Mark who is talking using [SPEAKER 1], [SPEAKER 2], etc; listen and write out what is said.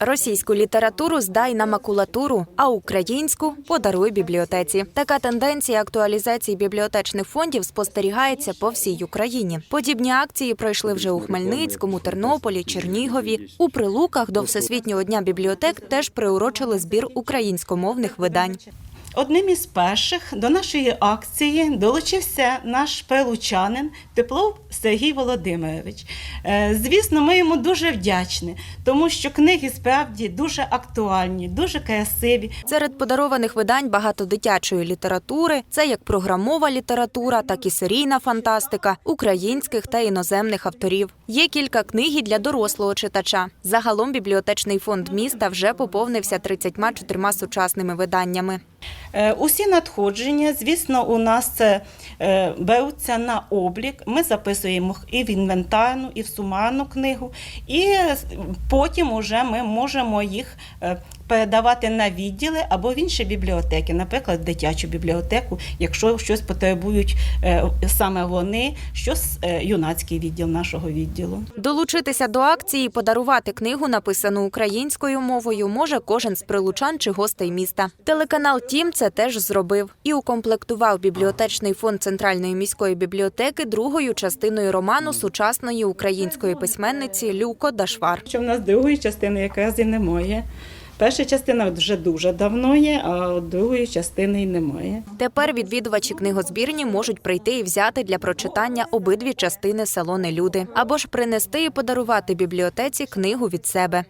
[SPEAKER 1] Російську літературу здай на макулатуру, а українську подаруй бібліотеці. Така тенденція актуалізації бібліотечних фондів спостерігається по всій Україні. Подібні акції пройшли вже у Хмельницькому, Тернополі, Чернігові. У Прилуках до Всесвітнього дня бібліотек теж приурочили збір українськомовних видань.
[SPEAKER 2] Одним із перших до нашої акції долучився наш пелучанин Теплов Сергій Володимирович. Е, Звісно, ми йому дуже вдячні, тому що книги справді дуже актуальні, дуже красиві.
[SPEAKER 1] Серед подарованих видань багато дитячої літератури. Це як програмова література, так і серійна фантастика українських та іноземних авторів. Є кілька книг для дорослого читача. Загалом бібліотечний фонд міста вже поповнився 34 сучасними виданнями.
[SPEAKER 2] Е, Усі надходження, звісно, у нас е, беруться на облік. Ми записуємо і в інвентарну, і в сумарну книгу, і е, потім уже ми можемо їх передавати на відділи або в інші бібліотеки, наприклад, в дитячу бібліотеку, якщо щось потребують е, саме вони, щось е, юнацький відділ нашого відділу.
[SPEAKER 1] Долучитися до акції і подарувати книгу, написану українською мовою, може кожен з прилучан чи гостей міста. Телеканал Тім це теж зробив і укомплектував бібліотечний фонд центральної міської бібліотеки другою частиною роману сучасної української письменниці Люко Дашвар.
[SPEAKER 2] Що в нас другої частини якраз і немає. Перша частина вже дуже давно є, а другої частини й немає.
[SPEAKER 1] Тепер відвідувачі книгозбірні можуть прийти і взяти для прочитання обидві частини село Нелюди або ж принести і подарувати бібліотеці книгу від себе.